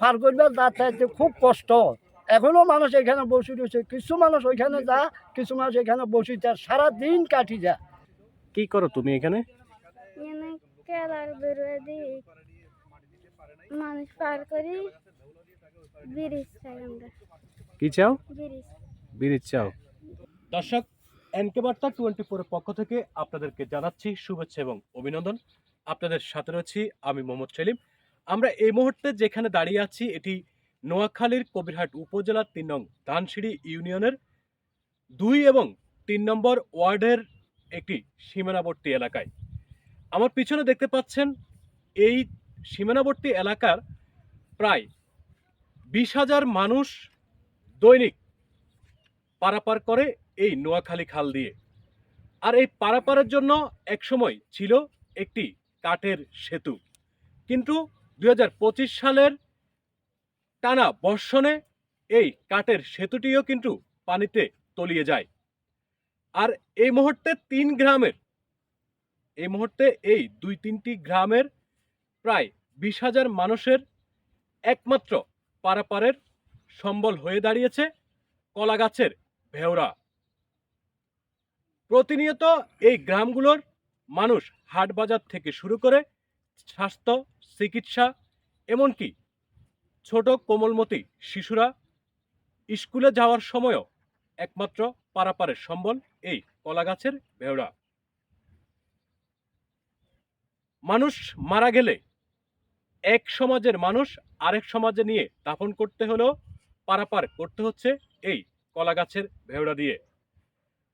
পার করবার যাতায়াতে খুব কষ্ট। এখনও মানুষ এখানে বসে রয়েছে। কিছু মানুষ ওইখানে যা কিছু মানুষ এখানে বসে যায় সারাদিন কাটি যা। কি করো তুমি এখানে? মানুষ পার করি। কি চাও? ব্রিজ। ব্রিজ চাও। দর্শক এনকে বার্তা টোয়েন্টি ফোরের পক্ষ থেকে আপনাদেরকে জানাচ্ছি শুভেচ্ছা এবং অভিনন্দন। আপনাদের সাথে রয়েছি আমি মোহাম্মদ সেলিম। আমরা এই মুহূর্তে যেখানে দাঁড়িয়ে আছি, এটি নোয়াখালীর কবিরহাট উপজেলার তিন নং ধানসিঁড়ি ইউনিয়নের দুই এবং তিন নম্বর ওয়ার্ডের একটি সীমানাবর্তী এলাকায়। আমার পিছনে দেখতে পাচ্ছেন, এই সীমানাবর্তী এলাকার প্রায় বিশ হাজার মানুষ দৈনিক পারাপার করে এই নোয়াখালী খাল দিয়ে। আর এই পারাপারের জন্য একসময় ছিল একটি কাঠের সেতু। কিন্তু দুই হাজার পঁচিশ সালের টানা বর্ষণে এই কাঠের সেতুটিও কিন্তু পানিতে তলিয়ে যায়। আর এই মুহূর্তে তিন গ্রামের, এই মুহূর্তে এই দুই তিনটি গ্রামের প্রায় বিশ হাজার মানুষের একমাত্র পারাপারের সম্বল হয়ে দাঁড়িয়েছে কলা গাছের ভেওরা। প্রতিনিয়ত এই গ্রামগুলোর মানুষ হাট বাজার থেকে শুরু করে স্বাস্থ্য, চিকিৎসা, এমনকি ছোট কোমলমতি শিশুরা স্কুলে যাওয়ার সময়ও একমাত্র পারাপারের সম্বল এই কলা গাছের ভেওড়া মানুষ মারা গেলে এক সমাজের মানুষ আরেক সমাজে নিয়ে দাফন করতে হলেও পারাপার করতে হচ্ছে এই কলা গাছের ভেওড়া দিয়ে।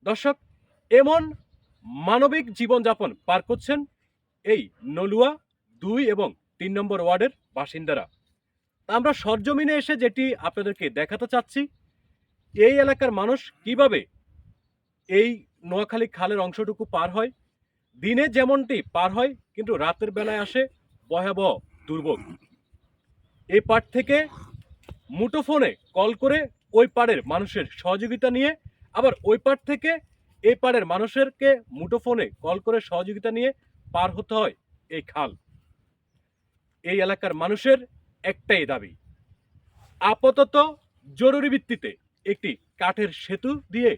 দর্শক, এমন মানবিক জীবনযাপন পার করছেন এই নলুয়া দুই এবং তিন নম্বর ওয়ার্ডের বাসিন্দারা। আমরা সরজমিনে এসে যেটি আপনাদেরকে দেখাতে চাচ্ছি, এই এলাকার মানুষ কীভাবে এই নোয়াখালী খালের অংশটুকু পার হয়? দিনে যেমনটি পার হয়, কিন্তু রাতের বেলায় আসে ভয়াবহ দুর্ভোগ। এই পার থেকে মুঠোফোনে কল করে ওই পাড়ের মানুষের সহযোগিতা নিয়ে, আবার ওই পার থেকে এই পাড়ের মানুষেরকে মুঠোফোনে কল করে সহযোগিতা নিয়ে পার হতে হয় এই খাল। এই এলাকার মানুষের একটাই দাবি। আপাতত জরুরি ভিত্তিতে একটি কাঠের সেতু দিয়ে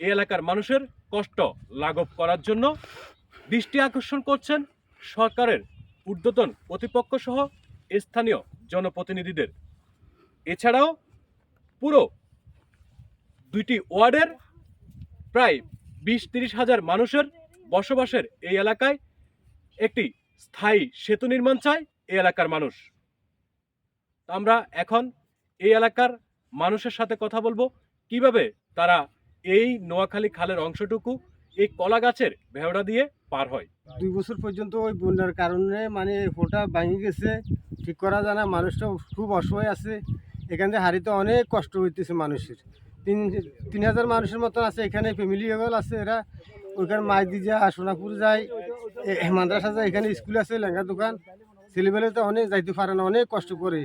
এই এলাকার মানুষের কষ্ট লাঘব করার জন্য দৃষ্টি আকর্ষণ করছেন সরকারের ঊর্ধ্বতন কর্তৃপক্ষ সহ স্থানীয় জনপ্রতিনিধিদের। এছাড়াও পুরো দুইটি ওয়ার্ডের প্রায় বিশ তিরিশ হাজার মানুষের বসবাসের এই এলাকায় একটি স্থায়ী সেতু নির্মাণ চায় এই এলাকার মানুষ। আমরা এখন এই এলাকার মানুষের সাথে কথা বলব, কীভাবে তারা এই নোয়াখালী খালের অংশটুকু এই কলা গাছের ভেওড়া দিয়ে পার হয়। দুই বছর পর্যন্ত ওই বন্যার কারণে মানে ফোটা ভাঙে গেছে, ঠিক করা যায় না, মানুষটা খুব অসহায় আছে। এখান থেকে হারিতে অনেক কষ্ট হইতেছে মানুষের। তিন তিন হাজার মানুষের মতন আছে, এখানে ফ্যামিলি আছে এরা। ওইখানে মাইদি যায় সোনাপুর যায় মাদ্রাসা যায় এখানে স্কুল আছে লেঙ্গা দোকান ছেলেবেলে তো অনেক যাইতে পারে না, অনেক কষ্ট করে।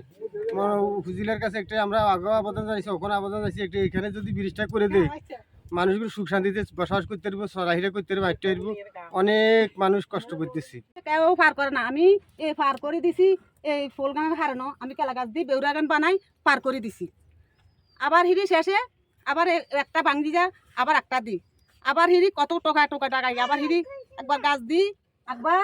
উপজেলার কাছে একটা আমরা আগে আবেদন জানিয়েছি ওখানে আবেদন জানিয়েছি একটা এখানে যদি ব্রিজটা করে দেয় মানুষগুলো সুখ শান্তিতে বসবাস করতে পারব চলাহিরা করতে পারব, হাঁটতে পারব। অনেক মানুষ কষ্ট করতেছি। কেউ পার করে না, আমি এই পার করে দিছি, এই ফুল গানের হারানো আমি কেলা গাছ দিই বেউরা গান বানাই পার করে দিছি। আবার হিরি শেষে, আবার একটা ভাঙি যা, আবার একটা দিই আবার হিরি কত টাকা টাকা টাকাই আবার হিরি একবার গাছ দিই একবার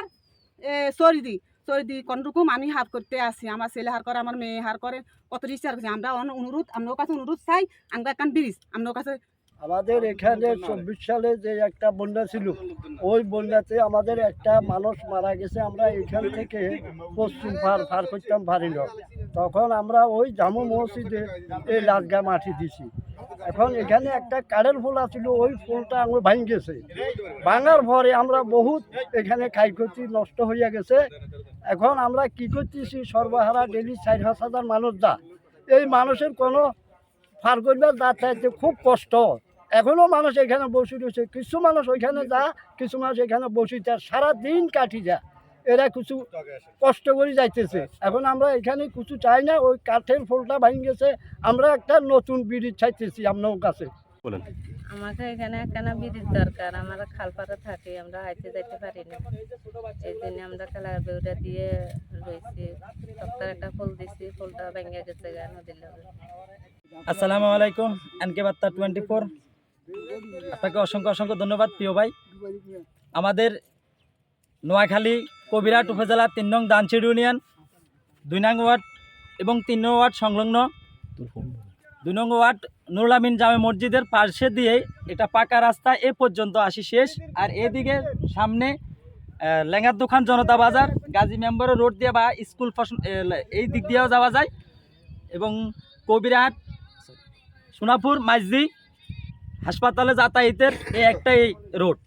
সরি দিই সরি দিই কোনরকম আমি হাত করতে আসি। আমার ছেলে হার করে, আমার মেয়ে হার করে, কত রিচার করছি আমরা অন- অনুরোধ আপনার কাছে অনুরোধ চাই, আমরা একখান ব্রিজ আপনার কাছে আমাদের এখানে চব্বিশ সালে যে একটা বন্যা ছিল, ওই বন্যাতে আমাদের একটা মানুষ মারা গেছে। আমরা এখান থেকে পশ্চিম পার পার করতাম না তখন আমরা ওই জামু মসজিদে এই লাটগা মাটি দিছি। এখন এখানে একটা কারের ফুল আছিল ওই ফুলটা আমরা ভাঙ গেছে ভাঙার পরে আমরা বহুত এখানে খাই করছি নষ্ট হইয়া গেছে। এখন আমরা কি করতেছি, সর্বহারা ডেলি চার পাঁচ হাজার মানুষ যা। এই মানুষের কোনো পার করবার যাতায়াতে খুব কষ্ট। এখনও মানুষ এখানে বসে রয়েছে। কিছু মানুষ ওইখানে যা, কিছু মানুষ এখানে বসে যায় সারাদিন কাটি যা। এরা কিছু কষ্ট করে যাইতেছে। এখন আমরা এখানে কিছু চাই না ওই কাঠের ফুলটা ভাঙ গেছে আমরা একটা নতুন ব্রিজ চাইতেছি আপনার কাছে। বলেন। আমাকে এখানে একখানা ব্রিজ দরকার আমরা খালপাড়ে থাকি আমরা হাইতে যেতে পারি না। এই জন্য আমরা খেলার বেউটা দিয়ে রয়েছি সপ্তাহে একটা ফুল দিছি ফুলটা ভেঙে গেছে গা নদীর লগে। আসসালামু আলাইকুম এনকে বার্তা টোয়েন্টি ফোর। আপনাকে অসংখ্য অসংখ্য ধন্যবাদ প্রিয় ভাই। আমাদের নোয়াখালী, কবিরাট উপজেলা তিন নং দানচিড় ইউনিয়ন, দুই নং ওয়ার্ড এবং তিন নং ওয়ার্ড সংলগ্ন। দুই নং ওয়ার্ড নুরুল আমিন জামে মসজিদের পাশে দিয়ে এটা পাকা রাস্তা, এ পর্যন্ত আসি শেষ। আর এদিকে সামনে লেঙ্গার দোকান, জনতা বাজার, গাজী মেম্বরের রোড দিয়ে বা স্কুল এই দিক দিয়েও যাওয়া যায়। এবং কবিরহাট সোনাপুর, মাইজদি হাসপাতালে যাতায়াতের এই একটাই রোড।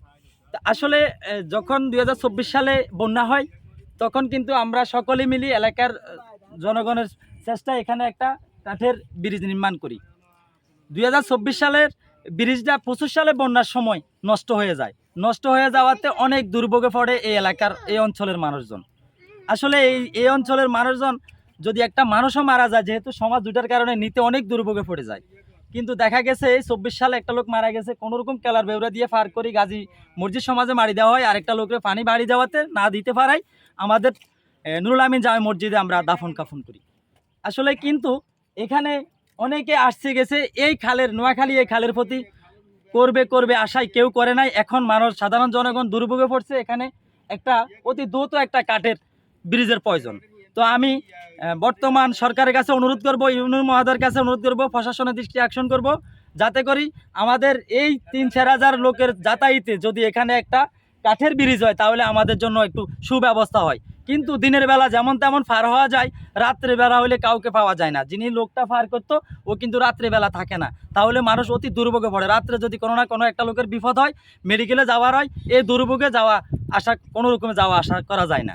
আসলে যখন দু হাজার চব্বিশ সালে বন্যা হয়, তখন কিন্তু আমরা সকলে মিলি এলাকার জনগণের চেষ্টা এখানে একটা কাঠের ব্রিজ নির্মাণ করি। দুই হাজার চব্বিশ সালের ব্রিজটা পঁচিশ সালে বন্যার সময় নষ্ট হয়ে যায়। নষ্ট হয়ে যাওয়াতে অনেক দুর্ভোগে পড়ে এই এলাকার, এই অঞ্চলের মানুষজন। আসলে এই এই অঞ্চলের মানুষজন যদি একটা মানুষও মারা যায়, যেহেতু সমাজ দুটার কারণে নিতে অনেক দুর্ভোগে পড়ে যায়। কিন্তু দেখা গেছে এই চব্বিশ সালে একটা লোক মারা গেছে কোনো রকম কেলার বেউরা দিয়ে পার করি গাজী মসজিদ সমাজে মারি দেওয়া হয়, আরেকটা লোকের পানি বাড়ি দেওয়াতে না দিতে পারাই আমাদের নুরুল আমিন জামে মসজিদে আমরা দাফন কাফন করি। আসলে কিন্তু এখানে অনেকে আসছে গেছে, এই খালের, নোয়াখালী এই খালের প্রতি করবে করবে আশায় কেউ করে নাই। এখন মানুষ সাধারণ জনগণ দুর্ভোগে পড়ছে, এখানে একটা অতি দ্রুত একটা কাঠের ব্রিজের প্রয়োজন। তো আমি বর্তমান সরকারের কাছে অনুরোধ করব, ইউনিয়ন মহাদের কাছে অনুরোধ করব, প্রশাসনের দৃষ্টি অ্যাকশন করব, যাতে করি আমাদের এই তিন চার হাজার লোকের যাতায়াতে যদি এখানে একটা কাঠের ব্রিজ হয়, তাহলে আমাদের জন্য একটু সুব্যবস্থা হয়। কিন্তু দিনের বেলা যেমন তেমন ফার হওয়া যায়, রাত্রে বেলা হলে কাউকে পাওয়া যায় না। যিনি লোকটা ফার করতো, ও কিন্তু রাত্রে বেলা থাকে না। তাহলে মানুষ অতি দুর্ভোগে পড়ে। রাত্রে যদি কোনো না কোনো একটা লোকের বিপদ হয়, মেডিকেলে যাওয়ার হয়, এই দুর্ভোগে যাওয়া আশা, কোনো রকমে যাওয়া আশা করা যায় না।